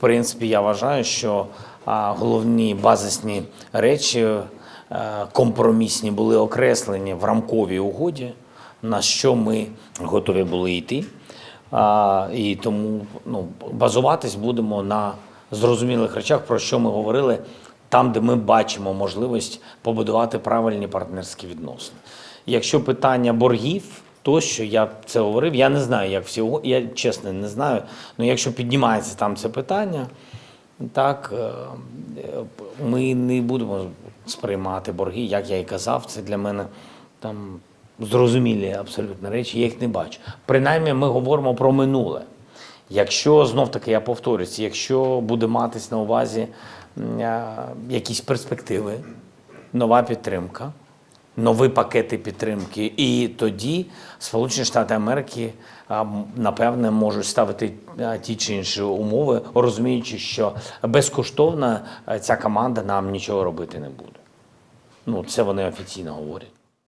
принципі, я вважаю, що головні базисні речі е, компромісні були окреслені в рамковій угоді, на що ми готові були йти. І тому ну, базуватись будемо на зрозумілих речах, про що ми говорили, там, де ми бачимо можливість побудувати правильні партнерські відносини. Якщо питання боргів, тощо я це говорив, я не знаю, як всі я чесно не знаю. Ну якщо піднімається там це питання, так е, ми не будемо сприймати борги, як я і казав, це для мене там зрозумілі абсолютно речі, я їх не бачу. Принаймні, ми говоримо про минуле. Якщо знов таки я повторюсь, якщо буде матись на увазі е, якісь перспективи, нова підтримка, нові пакети підтримки, і тоді Сполучені Штати Америки напевне можуть ставити ті чи інші умови, розуміючи, що безкоштовно е, ця команда нам нічого робити не буде. Ну, це вони офіційно говорять.